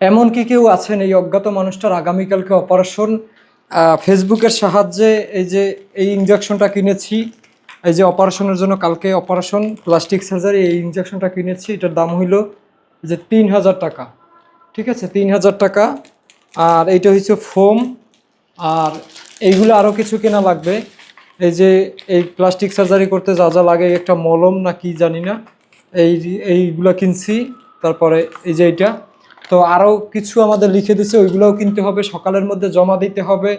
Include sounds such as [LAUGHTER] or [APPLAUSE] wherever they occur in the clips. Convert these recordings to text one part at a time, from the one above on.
এমন কি কেউ আছেন এই অজ্ঞাত মানুষটার আগামীকালকে অপারেশন। ফেসবুকের সাহায্যে এই যে, এই ইঞ্জেকশনটা কিনেছি, এই যে অপারেশনের জন্য কালকে অপারেশন প্লাস্টিক সার্জারি এই ইঞ্জেকশনটা কিনেছি, এটার দাম হইল যে তিন হাজার টাকা। ঠিক আছে, তিন হাজার টাকা। আর এইটা হচ্ছে ফোম আর এইগুলো আরও কিছু কেনা লাগবে। এই যে, এই প্লাস্টিক সার্জারি করতে যা যা লাগে, একটা মলম না কি জানি না, এই, এইগুলো কিনছি। তারপরে এই যে এইটা। তো আরও কিছু আমাদের লিখে দিছে, ওইগুলোও কিনতে হবে, সকালের মধ্যে জমা দিতে হবে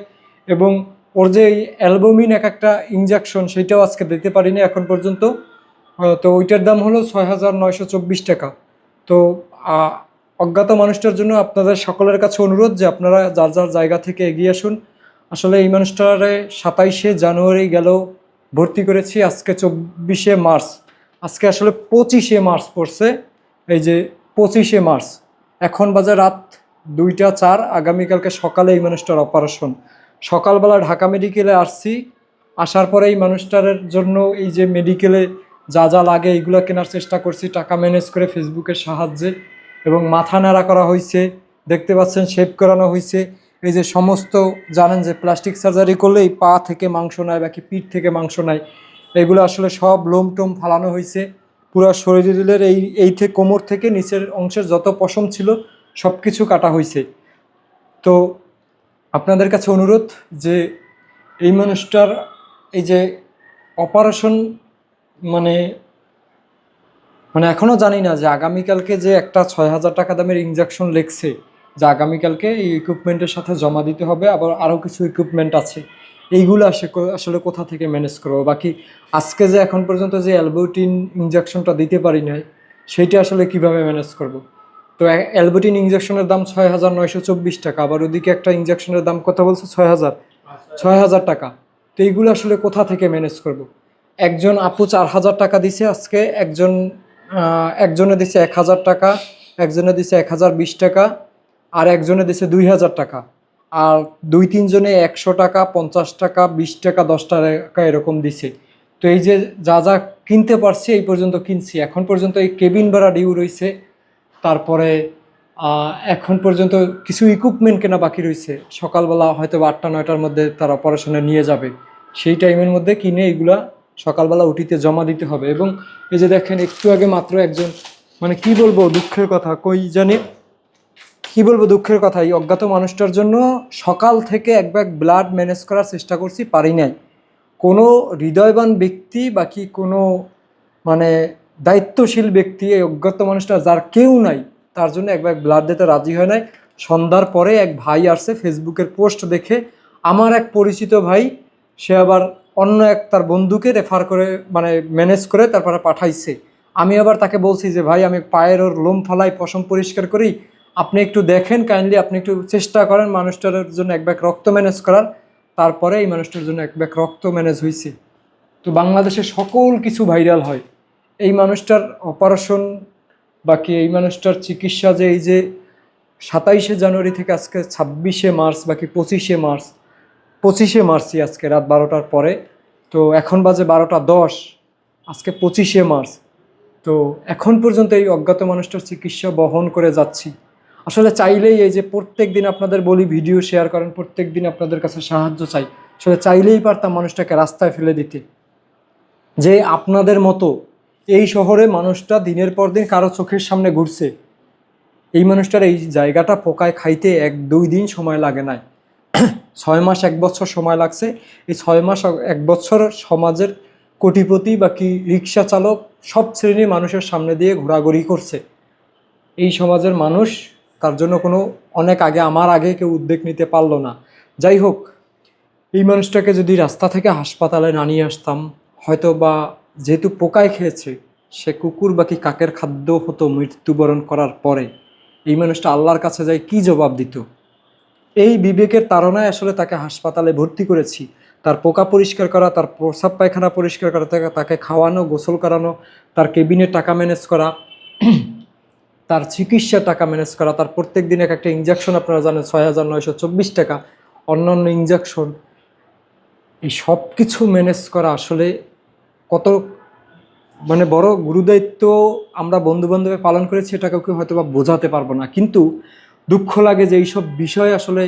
এবং ওর যে অ্যালবুমিন এক একটা ইঞ্জেকশন সেটাও আজকে দিতে পারিনি এখন পর্যন্ত। তো ওইটার দাম হলো ছয় হাজার নয়শো চব্বিশ টাকা। তো অজ্ঞাত মানুষটার জন্য আপনাদের সকলের কাছে অনুরোধ যে আপনারা যার যার জায়গা থেকে এগিয়ে আসুন। আসলে এই মানুষটারে সাতাইশে জানুয়ারি গেল ভর্তি করেছি আজকে চব্বিশে মার্চ। আজকে আসলে পঁচিশে মার্চ পড়ছে, এই যে পঁচিশে মার্চ। এখন বাজে রাত দুইটা চার। আগামীকালকে সকালে এই মানুষটার অপারেশন সকালবেলা ঢাকা মেডিকেলে আসছি। আসার পরে এই মানুষটার জন্য এই যে মেডিকেলে যা যা লাগে এইগুলো কেনার চেষ্টা করছি। টাকা ম্যানেজ করে ফেসবুকের সাহায্যে এবং মাথা নাড়া করা হয়েছে দেখতে পাচ্ছেন শেপ করানো হয়েছে এই যে সমস্ত জানেন যে প্লাস্টিক সার্জারি করলে এই পা থেকে মাংস নেয় বাকি পিঠ থেকে মাংস নেয়। এগুলো আসলে সব লোম টোম ফালানো হয়েছে পুরো শরীরের এই এই থেকে কোমর থেকে নিচের অংশের যত পশম ছিল সব কিছু কাটা হয়েছে তো আপনাদের কাছে অনুরোধ যে এই মানুষটার এই যে অপারেশন মানে মানে এখনও জানি না যে আগামীকালকে যে একটা ছয় হাজার টাকা দামের ইঞ্জেকশন লেগছে, যে আগামীকালকে এই ইকুইপমেন্টের সাথে জমা দিতে হবে, আবার আরও কিছু ইকুইপমেন্ট আছে। এইগুলো আসে আসলে কোথা থেকে ম্যানেজ করব? বাকি আজকে যে এখন পর্যন্ত যে অ্যালবোটিন ইঞ্জেকশনটা দিতে পারি নাই, সেইটা আসলে কীভাবে ম্যানেজ করব? তো অ্যালবোটিন ইঞ্জেকশনের দাম ছয় হাজার নয়শো চব্বিশ টাকা, আবার ওদিকে একটা ইঞ্জেকশনের দাম কত বলছে ছয় হাজার ছয় হাজার টাকা। তো এইগুলো আসলে কোথা থেকে ম্যানেজ করব? একজন আপু চার হাজার টাকা দিছে আজকে, একজন একজনে দিছে এক হাজার টাকা, একজনে দিছে এক হাজার বিশ টাকা, আর একজনে দিছে দুই হাজার টাকা। আর দুই তিনজনে একশো টাকা, পঞ্চাশ টাকা, বিশ টাকা, দশ টাকা এরকম দিছে। তো এই যে যা যা কিনতে পারছি এই পর্যন্ত কিনছি। এখন পর্যন্ত এই কেবিন ভাড়া ডিউ রয়েছে। তারপরে এখন পর্যন্ত কিছু ইকুইপমেন্ট কেনা বাকি রয়েছে। সকালবেলা হয়তো আটটা, নয়টার মধ্যে তার অপারেশনে নিয়ে যাবে। সেই টাইমের মধ্যে কিনে এগুলা সকালবেলা উঠিতে জমা দিতে হবে। এবং এই যে দেখেন, একটু আগে মাত্র একজন মানে কি বলব, দুঃখের কথা, কই জানি কি বলব, দুঃখের কথা এই অজ্ঞাত মানুষটার জন্য সকাল থেকে এক ব্যাগ ব্লাড ম্যানেজ করার চেষ্টা করছি, পারি নাই। কোনো হৃদয়বান ব্যক্তি বা কি কোনো মানে দায়িত্বশীল ব্যক্তি এই অজ্ঞাত মানুষটা যার কেউ নাই, তার জন্য এক ব্যাগ ব্লাড দিতে রাজি হয় নাই। সন্ধ্যার পরে এক ভাই আসছে ফেসবুকের পোস্ট দেখে, আমার এক পরিচিত ভাই, সে আবার অন্য এক তার বন্ধুকে রেফার করে মানে ম্যানেজ করে তারপরে পাঠাইছে। আমি আবার তাকে বলছি যে, ভাই, আমি পায়ের ওর লোম ফালাই পশম পরিষ্কার করি আপনি একটু দেখেন কাইন্ডলি আপনি একটু চেষ্টা করেন মানুষটার জন্য এক ব্যাগ রক্ত ম্যানেজ করার। তারপরে এই মানুষটার জন্য এক ব্যাগ রক্ত ম্যানেজ হয়েছে তো বাংলাদেশে সকল কিছু ভাইরাল হয়। এই মানুষটার অপারেশন, বাকি এই মানুষটার চিকিৎসা যে এই যে সাতাইশে জানুয়ারি থেকে আজকে ছাব্বিশে মার্চ, বাকি পঁচিশে মার্চ, পঁচিশে মার্চই আজকে রাত বারোটার পরে। তো এখন বাজে বারোটা দশ, আজকে পঁচিশে মার্চ। তো এখন পর্যন্ত এই অজ্ঞাত মানুষটার চিকিৎসা বহন করে যাচ্ছি। আসলে চাইলেই এই যে প্রত্যেক দিন আপনাদের বলি, ভিডিও শেয়ার করেন প্রত্যেক দিন আপনাদের কাছে সাহায্য চাই। আসলে চাইলেই পারতাম মানুষটাকে রাস্তায় ফেলে দিতে। যে আপনাদের মতো এই শহরে মানুষটা দিনের পর দিন কারও চোখের সামনে ঘুরছে, এই মানুষটার এই জায়গাটা পোকায় খাইতে এক দুই দিন সময় লাগে নাই। [CLEARS THROAT] ছয় মাস, এক বছর সময় লাগছে। এই ছয় মাস, এক বছর সমাজের কোটিপতি বা কি রিক্সা চালক সব শ্রেণির মানুষের সামনে দিয়ে ঘোরাঘুরি করছে। এই সমাজের মানুষ তার জন্য কোনো অনেক আগে, আমার আগে কেউ উদ্যোগ নিতে পারল না। যাই হোক, এই মানুষটাকে যদি রাস্তা থেকে হাসপাতালে না নিয়ে আসতাম হয়তো বা যেহেতু পোকায় খেয়েছে, সে কুকুর বাকি কাকের খাদ্য হতো মৃত্যুবরণ করার পরে, এই মানুষটা আল্লাহর কাছে যায় কি জবাব দিত? এই বিবেকের তাড়নায় আসলে তাকে হাসপাতালে ভর্তি করেছি। তার পোকা পরিষ্কার করা, তার প্রসাব পায়খানা পরিষ্কার করা তাকে খাওয়ানো, গোসল করানো, তার কেবিনে টাকা ম্যানেজ করা তার চিকিৎসা টাকা ম্যানেজ করা, তার প্রত্যেক দিন এক একটা ইঞ্জেকশন আপনারা জানেন ছয় হাজার নয়শো চব্বিশ টাকা। অন্যান্য ইঞ্জেকশন এই সব কিছু ম্যানেজ করা আসলে কত মানে বড় গুরুদায়িত্ব আমরা বন্ধু বান্ধবে পালন করেছি এটা কাউকে হয়তো বা বোঝাতে পারব না। কিন্তু দুঃখ লাগে যে এইসব বিষয় আসলে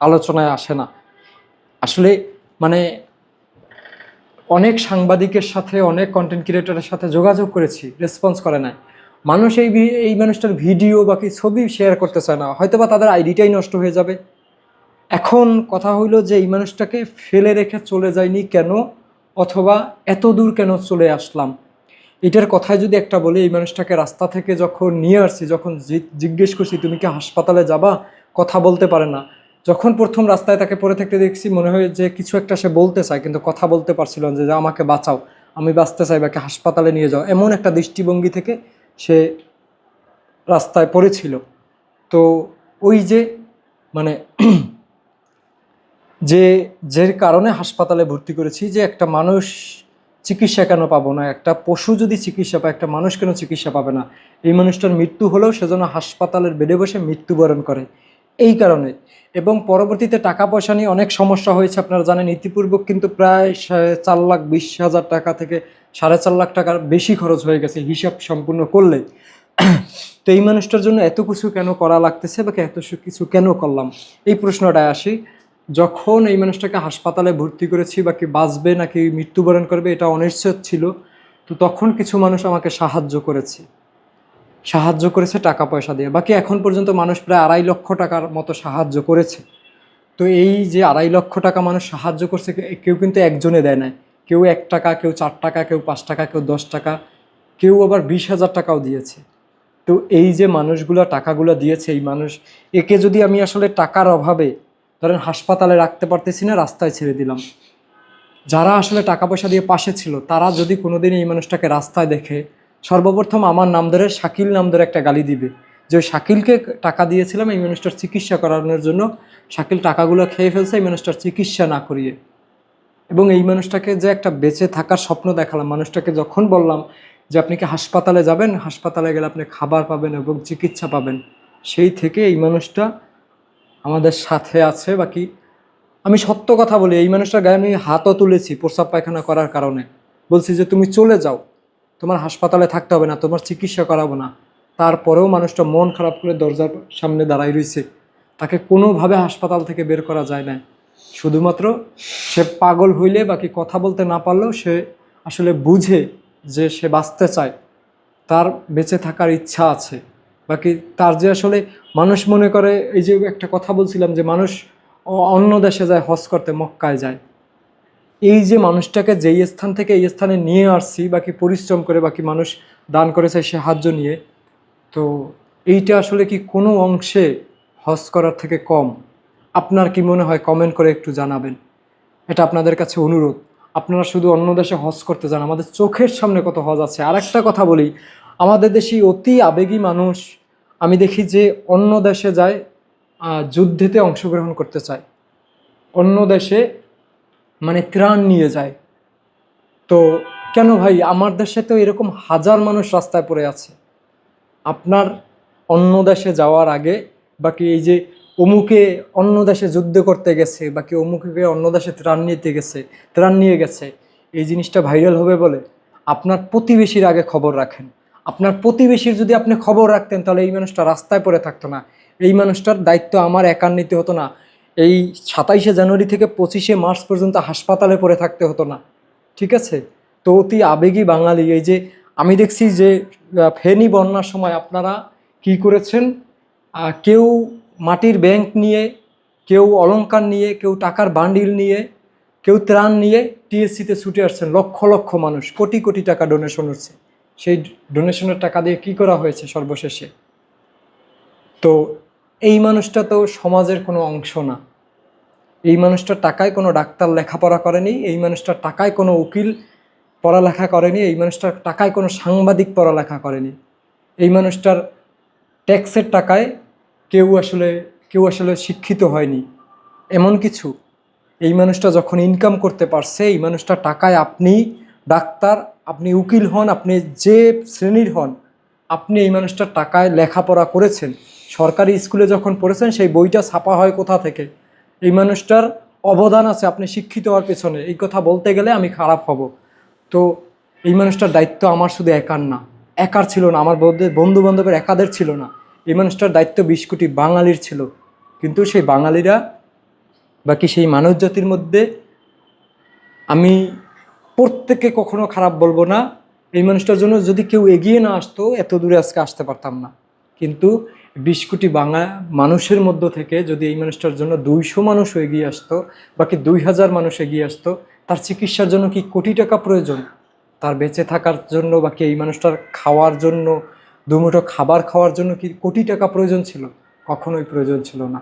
আলোচনায় আসে না। আসলে মানে অনেক সাংবাদিকের সাথে, অনেক কন্টেন্ট ক্রিয়েটরের সাথে যোগাযোগ করেছি রেসপন্স করে নাই। মানুষ এই এই মানুষটার ভিডিও বাকি ছবি শেয়ার করতে চায় না। হয়তো বা তাদের আইডিটাই নষ্ট হয়ে যাবে। এখন কথা হইল যে এই মানুষটাকে ফেলে রেখে চলে যায়নি কেন? অথবা এত দূর কেন চলে আসলাম? এটার কথায় যদি একটা বলি, এই মানুষটাকে রাস্তা থেকে যখন নিয়ে আসছি, যখন জিজ্ঞেস করছি, তুমি কি হাসপাতালে যাবা? কথা বলতে পারে না। যখন প্রথম রাস্তায় তাকে পড়ে থাকতে দেখছি, মনে হয় যে কিছু একটা সে বলতে চায়, কিন্তু কথা বলতে পারছিল যে, আমাকে বাঁচাও, আমি বাঁচতে চাই বাকে হাসপাতালে নিয়ে যাও। এমন একটা দৃষ্টিভঙ্গি থেকে সে রাস্তায় পড়েছিল। তো ওই যে মানে [CLEARS THROAT] যে যে কারণে হাসপাতালে ভর্তি করেছি যে একটা মানুষ চিকিৎসা কেন পাবো না? একটা পশু যদি চিকিৎসা পায়, একটা মানুষ কেন চিকিৎসা পাবে না? এই মানুষটার মৃত্যু হলেও সেজন্য হাসপাতালের বেডে বসে মৃত্যুবরণ করে। এই কারণে। এবং পরবর্তীতে টাকা পয়সা নিয়ে অনেক সমস্যা হয়েছে, আপনারা জানেন। ইতিপূর্বে কিন্তু প্রায় চার লাখ, বিশ হাজার টাকা থেকে সাড়ে চার লাখ টাকার বেশি খরচ হয়ে গেছে হিসাব সম্পূর্ণ করলে তো এই মানুষটার জন্য এত কিছু কেন করা লাগতেছে বা এত কিছু কেন করলাম? এই প্রশ্নটায় আসি। যখন এই মানুষটাকে হাসপাতালে ভর্তি করেছি বা কি বাঁচবে নাকি মৃত্যুবরণ করবে, এটা অনিশ্চিত ছিল। তো তখন কিছু মানুষ আমাকে সাহায্য করেছে। সাহায্য করেছে টাকা পয়সা দিয়ে। বাকি এখন পর্যন্ত মানুষ প্রায় আড়াই লক্ষ টাকার মতো সাহায্য করেছে। তো এই যে আড়াই লক্ষ টাকা মানুষ সাহায্য করছে কেউ কিন্তু একজনে দেয় না কেউ এক টাকা, কেউ চার টাকা, কেউ পাঁচ টাকা, কেউ দশ টাকা, কেউ আবার বিশ হাজার টাকাও দিয়েছে। তো এই যে মানুষগুলো টাকাগুলো দিয়েছে, এই মানুষ, একে যদি আমি আসলে টাকার অভাবে ধরেন হাসপাতালে রাখতে পারতেছি না, রাস্তায় ছেড়ে দিলাম। যারা আসলে টাকা পয়সা দিয়ে পাশে ছিল, তারা যদি কোনোদিন এই মানুষটাকে রাস্তায় দেখে সর্বপ্রথম আমার নাম ধরে শাকিল নাম ধরে একটা গালি দিবে। যে শাকিলকে টাকা দিয়েছিলাম, এই মানুষটার চিকিৎসা করানোর জন্য শাকিল টাকাগুলো খেয়ে ফেলছে, এই মানুষটার চিকিৎসা না করিয়ে। এবং এই মানুষটাকে যে একটা বেঁচে থাকার স্বপ্ন দেখালাম, মানুষটাকে যখন বললাম যে আপনি কি হাসপাতালে যাবেন, হাসপাতালে গেলে আপনি খাবার পাবেন এবং চিকিৎসা পাবেন, সেই থেকে এই মানুষটা আমাদের সাথে আছে বাকি। আমি সত্য কথা বলি, এই মানুষটার গায়ে আমি হাতও তুলেছি প্রস্রাব পায়খানা করার কারণে। বলছি যে তুমি চলে যাও। তোমার হাসপাতালে থাকতে হবে না, তোমার চিকিৎসা করাবো না। তারপরেও মানুষটা মন খারাপ করে দরজার সামনে দাঁড়াই রয়েছে তাকে কোনোভাবে হাসপাতাল থেকে বের করা যায় না শুধুমাত্র সে পাগল হইলে বাকি কথা বলতে না পারলেও সে আসলে বুঝে যে সে বাঁচতে চায়। তার বেঁচে থাকার ইচ্ছা আছে। বাকি তার যে আসলে মানুষ মনে করে, এই যে একটা কথা বলছিলাম যে মানুষ অন্য দেশে যায়, হজ করতে, মক্কায় যায়। এই যে মানুষটাকে যেই স্থান থেকে এই স্থানে নিয়ে আসছি, বাকি পরিশ্রম করে, বাকি মানুষ দান করেছে সাহায্য নিয়ে, তো এইটা আসলে কি কোনো অংশে হজ করার থেকে কম? আপনার কি মনে হয়? কমেন্ট করে একটু জানাবেন। এটা আপনাদের কাছে অনুরোধ। আপনারা শুধু অন্য দেশে হজ করতে যান, আমাদের চোখের সামনে কত হজ আছে। আর একটা কথা বলি, আমাদের দেশে অতি আবেগী মানুষ, আমি দেখি যে অন্য দেশে যায় যুদ্ধেতে অংশগ্রহণ করতে চায়। অন্য দেশে মানে ত্রাণ নিয়ে যায়। তো কেন ভাই? আমার দেশে তো এরকম হাজার মানুষ রাস্তায় পড়ে আছে। আপনার অন্য দেশে যাওয়ার আগে বাকি এই যে অমুকে অন্য দেশে যুদ্ধ করতে গেছে বাকি অমুকে অন্য দেশে ত্রাণ নিতে গেছে, ত্রাণ নিয়ে গেছে, এই জিনিসটা ভাইরাল হবে বলে আপনার প্রতিবেশীর আগে খবর রাখেন। আপনার প্রতিবেশীর যদি আপনি খবর রাখতেন তাহলে এই মানুষটা রাস্তায় পড়ে থাকতো না। এই মানুষটার দায়িত্ব আমার একার নিতে হতো না। এই সাতাইশে জানুয়ারি থেকে পঁচিশে মার্চ পর্যন্ত হাসপাতালে পড়ে থাকতে হতো না, ঠিক আছে? তো অতি আবেগী বাঙালি, এই যে আমি দেখছি যে ফেনী বন্যার সময় আপনারা কি করেছেন? কেউ মাটির ব্যাংক নিয়ে, কেউ অলংকার নিয়ে, কেউ টাকার বান্ডিল নিয়ে, কেউ ত্রাণ নিয়ে টিএসসিতে ছুটে আসছেন, লক্ষ লক্ষ মানুষ, কোটি কোটি টাকা ডোনেশন হচ্ছে। সেই ডোনেশনের টাকা দিয়ে কি করা হয়েছে সর্বশেষে? তো এই মানুষটা তো সমাজের কোনো অংশ না। এই মানুষটার টাকায় কোনো ডাক্তার লেখাপড়া করেনি, এই মানুষটার টাকায় কোনো উকিল পড়ালেখা করেনি, এই মানুষটার টাকায় কোনো সাংবাদিক পড়ালেখা করেনি। এই মানুষটার ট্যাক্সের টাকায় কেউ আসলে কেউ আসলে শিক্ষিত হয়নি। এমন কিছু? এই মানুষটা যখন ইনকাম করতে পারছে, এই মানুষটার টাকায় আপনি ডাক্তার, আপনি উকিল হন, আপনি যে শ্রেণির হন, আপনি এই মানুষটার টাকায় লেখাপড়া করেছেন। সরকারি স্কুলে যখন পড়েছেন, সেই বইটা ছাপা হয় কোথা থেকে? এই মানুষটার অবদান আছে, আপনি শিক্ষিত হওয়ার পেছনে। এই কথা বলতে গেলে আমি খারাপ হব। তো এই মানুষটার দায়িত্ব আমার শুধু একার না, একার ছিল না, আমার বন্ধু বান্ধবের একাদের ছিল না। এই মানুষটার দায়িত্ব বিশ কোটি বাঙালির ছিল। কিন্তু সেই বাঙালিরা বাকি সেই মানব জাতির মধ্যে আমি প্রত্যেককে কখনো খারাপ বলব না। এই মানুষটার জন্য যদি কেউ এগিয়ে না আসতো, এত দূরে আজকে আসতে পারতাম না। কিন্তু বিশ কোটি বাংলা মানুষের মধ্য থেকে যদি এই মানুষটার জন্য দুইশো মানুষ এগিয়ে আসতো, বাকি দুই হাজার মানুষ এগিয়ে আসতো, তার চিকিৎসার জন্য কি কোটি টাকা প্রয়োজন? তার বেঁচে থাকার জন্য, বাকি এই মানুষটার খাওয়ার জন্য, দুমুঠো খাবার খাওয়ার জন্য কি কোটি টাকা প্রয়োজন ছিল? কখনোই প্রয়োজন ছিল না।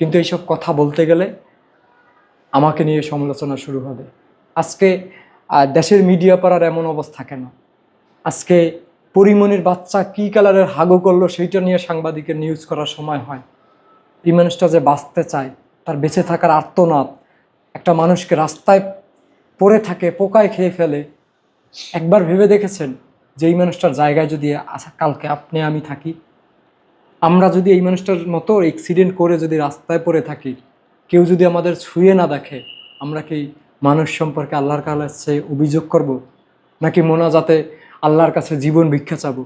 কিন্তু এইসব কথা বলতে গেলে আমাকে নিয়ে সমালোচনা শুরু হবে। আজকে দেশের মিডিয়া পাড়ার এমন অবস্থা কেন? আজকে পরিমণির বাচ্চা কী কালারের হাগু করল সেইটা নিয়ে সাংবাদিকের নিউজ করার সময় হয়। এই মানুষটা যে বাঁচতে চায়, তার বেঁচে থাকার আর্তনাদ, একটা মানুষকে রাস্তায় পড়ে থাকে, পোকায় খেয়ে ফেলে। একবার ভেবে দেখেছেন যে এই মানুষটার জায়গায় যদি আস- কালকে আপনি, আমি থাকি। আমরা যদি এই মানুষটার মতো অ্যাক্সিডেন্ট করে যদি রাস্তায় পড়ে থাকি, কেউ যদি আমাদের ছুঁয়ে না দেখে, আমরা কি মানুষ সম্পর্কে আল্লাহর কাছে অভিযোগ করব? নাকি মোনাজাতে আল্লাহর কাছে জীবন ভিক্ষা চাবো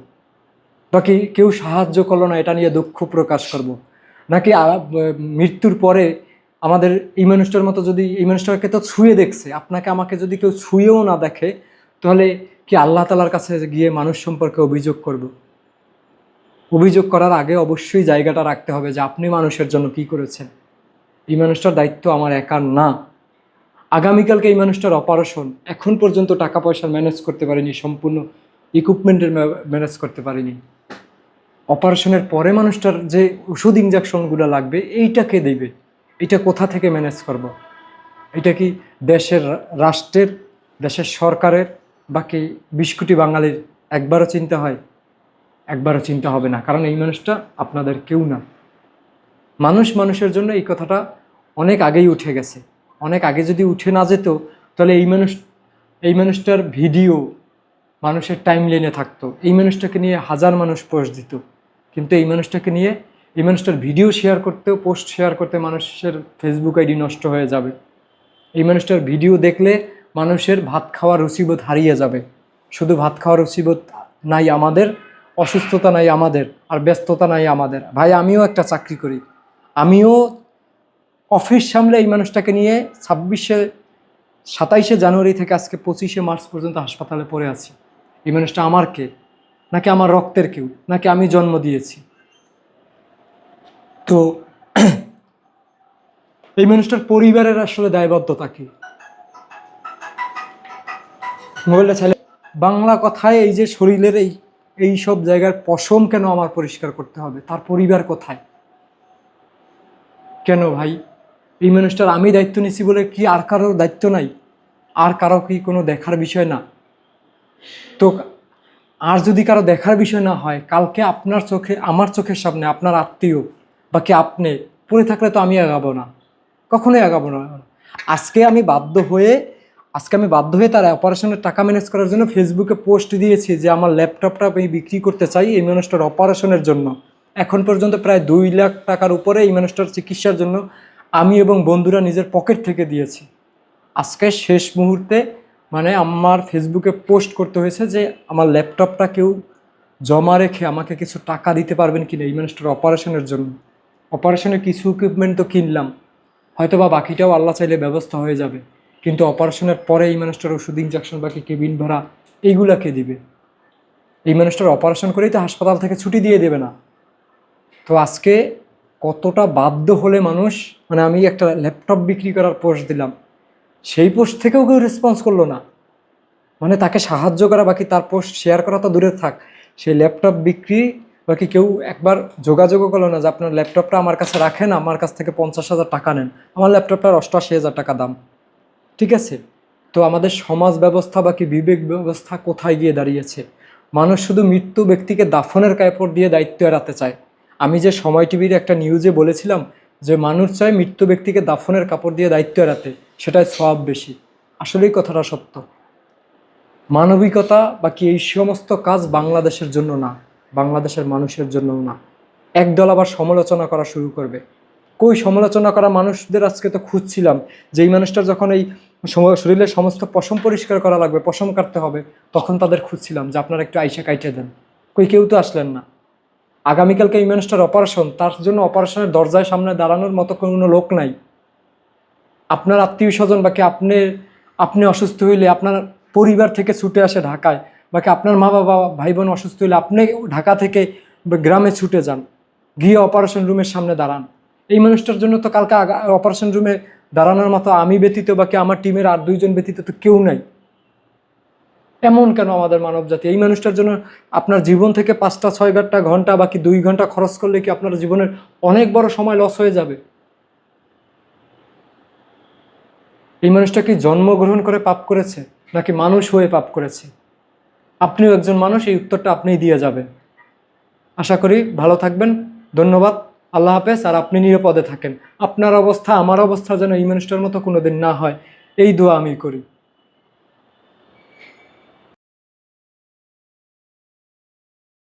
বাকি কেউ সাহায্য করল না, এটা নিয়ে দুঃখ প্রকাশ করব। নাকি মৃত্যুর পরে আমাদের এই মানুষটার মতো যদি, এই মানুষটাকে তো ছুঁয়ে দেখছে, আপনাকে আমাকে যদি কেউ ছুঁয়েও না দেখে, তাহলে কি আল্লাহ তালার কাছে গিয়ে মানুষ সম্পর্কে অভিযোগ করব। অভিযোগ করার আগে অবশ্যই জায়গাটা রাখতে হবে যে আপনি মানুষের জন্য কি করেছেন এই মানুষটার দায়িত্ব আমার একার না আগামীকালকে এই মানুষটার অপারেশন, এখন পর্যন্ত টাকা পয়সা ম্যানেজ করতে পারেনি সম্পূর্ণ ইকুইপমেন্টের ম্যানেজ করতে পারিনি। অপারেশনের পরে মানুষটার যে ওষুধ ইঞ্জেকশনগুলো লাগবে এইটাকে দেবে? এটা কোথা থেকে ম্যানেজ করব। এটা কি দেশের রাষ্ট্রের, দেশের সরকারের, বাকি বিশ কোটি বাঙালির একবারও চিন্তা হয়? একবারও চিন্তা হবে না, কারণ এই মানুষটা আপনাদের কেউ না। মানুষ মানুষের জন্য এই কথাটা অনেক আগেই উঠে গেছে। অনেক আগে যদি উঠে না যেত, তাহলে এই মানুষ, এই মানুষটার ভিডিও মানুষের টাইম লাইনে থাকতো। এই মানুষটাকে নিয়ে হাজার মানুষ পোস্ট দিত। কিন্তু এই মানুষটাকে নিয়ে, এই মানুষটার ভিডিও শেয়ার করতেও পোস্ট শেয়ার করতে মানুষের ফেসবুক আইডি নষ্ট হয়ে যাবে। এই মানুষটার ভিডিও দেখলে মানুষের ভাত খাওয়ার রুচিবোধ হারিয়ে যাবে। শুধু ভাত খাওয়ার রুচিবোধ নাই আমাদের, অসুস্থতা নাই আমাদের, আর ব্যস্ততা নাই আমাদের। ভাই, আমিও একটা চাকরি করি। আমিও অফিস সামলে এই মানুষটাকে নিয়ে ছাব্বিশে, সাতাইশে জানুয়ারি থেকে আজকে পঁচিশে মার্চ পর্যন্ত হাসপাতালে পড়ে আছি। এই মানুষটা আমার কে? নাকি আমার রক্তের কেউ? নাকি আমি জন্ম দিয়েছি? তো [CLEARS THROAT] এই মানুষটার পরিবারের আসলে দায়বদ্ধতা কি? মোবাইলটা চাইলে বাংলা কথায় এই যে শরীরের এই এই সব জায়গার পশম কেন আমার পরিষ্কার করতে হবে? তার পরিবার কোথায়? কেন ভাই? এই মানুষটার আমি দায়িত্ব নিছি বলে কি আর কারোর দায়িত্ব নাই? আর কারও কি কোনো দেখার বিষয় না? তো আর যদি কারও দেখার বিষয় না হয়, কালকে আপনার চোখে, আমার চোখের সামনে আপনার আত্মীয় বা কি আপনি, পড়ে থাকলে তো আমি আগাবো না। কখনোই আগাবো না। আজকে আমি বাধ্য হয়ে, আজকে আমি বাধ্য হয়ে তার অপারেশনের টাকা ম্যানেজ করার জন্য ফেসবুকে পোস্ট দিয়েছি যে আমার ল্যাপটপটা আমি বিক্রি করতে চাই এই মানুষটার অপারেশনের জন্য। এখন পর্যন্ত প্রায় দুই লাখ টাকার উপরে এই মানুষটার চিকিৎসার জন্য আমি এবং বন্ধুরা নিজের পকেট থেকে দিয়েছি। আজকে শেষ মুহূর্তে মানে আমার ফেসবুকে পোস্ট করতে হয়েছে যে আমার ল্যাপটপটা কেউ জমা রেখে আমাকে কিছু টাকা দিতে পারবেন কিনা এই মানুষটার অপারেশনের জন্য। অপারেশনের কিছু ইকুইপমেন্ট তো কিনলাম। হয়তো বা বাকিটাও আল্লাহ চাইলে ব্যবস্থা হয়ে যাবে। কিন্তু অপারেশনের পরে এই মানুষটার ওষুধ ইঞ্জেকশন বাকি কেবিন ভাড়া এইগুলা কে দিবে। এই মানুষটার অপারেশন করেই তো হাসপাতাল থেকে ছুটি দিয়ে দেবে না। তো আজকে কতটা বাধ্য হলে মানুষ মানে আমি একটা ল্যাপটপ বিক্রি করার পোস্ট দিলাম। সেই পোস্ট থেকেও কেউ রেসপন্স করল না। মানে তাকে সাহায্য করা, বাকি তার পোস্ট শেয়ার করা তো দূরে থাক। সেই ল্যাপটপ বিক্রি, বাকি কেউ একবার যোগাযোগও করল না যে, আপনার ল্যাপটপটা আমার কাছে রাখেন, আমার কাছ থেকে পঞ্চাশ হাজার টাকা নেন। আমার ল্যাপটপটার অষ্টআশি হাজার টাকা দাম। ঠিক আছে? তো আমাদের সমাজ ব্যবস্থা, বাকি বিবেক ব্যবস্থা কোথায় গিয়ে দাঁড়িয়েছে? মানুষ শুধু মৃত্যু ব্যক্তিকে দাফনের কাপড় দিয়ে দায়িত্ব এড়াতে চায়। আমি যে সময় টিভির একটা নিউজে বলেছিলাম যে মানুষ চায় মৃত্যু ব্যক্তিকে দাফনের কাপড় দিয়ে দায়িত্ব এড়াতে, সেটাই সব বেশি। আসলেই কথাটা সত্য। মানবিকতা বাকি এই সমস্ত কাজ বাংলাদেশের জন্য না, বাংলাদেশের মানুষের জন্য না। একদল আবার সমালোচনা করা শুরু করবে। কই সমালোচনা করা মানুষদের আজকে তো খুঁজছিলাম, যে এই মানুষটার যখন এই শরীরের সমস্ত পশম পরিষ্কার করা লাগবে, পশম কাটতে হবে, তখন তাদের খুঁজছিলাম যে আপনারা একটু আইসা কাইটে দেন। কই কেউ তো আসলেন না। আগামীকালকে এই মানুষটার অপারেশন তার জন্য অপারেশনের দরজায় সামনে দাঁড়ানোর মতো কোনো লোক নাই। আপনার আত্মীয় স্বজন বাকি আপনি আপনি অসুস্থ হইলে আপনার পরিবার থেকে ছুটে আসে ঢাকায় বাকি আপনার মা বাবা ভাই বোন অসুস্থ হইলে আপনি ঢাকা থেকে গ্রামে ছুটে যান, গিয়ে অপারেশন রুমের সামনে দাঁড়ান। এই মানুষটার জন্য তো কালকে অপারেশন রুমে দাঁড়ানোর মতো আমি ব্যতীত বাকি আমার টিমের আর দুইজন ব্যতীত তো কেউ নাই। এমন কেন আমাদের মানব জাতি এই মানুষটার জন্য আপনার জীবন থেকে পাঁচটা ছয় ঘণ্টা ঘণ্টা বাকি দুই ঘণ্টা খরচ করলে কি আপনার জীবনের অনেক বড় সময় লস হয়ে যাবে? এই মানুষটা কি জন্মগ্রহণ করে পাপ করেছে, নাকি মানুষ হয়ে পাপ করেছে? আপনিও একজন মানুষ, এই উত্তরটা আপনিই দিয়ে যাবেন। আশা করি ভালো থাকবেন, ধন্যবাদ, আল্লাহ হাফেজ, আর আপনি নিরাপদে থাকেন। আপনার অবস্থা, আমার অবস্থা যেন এই মানুষটার মতো কোনোদিন না হয়, এই দোয়া আমি করি।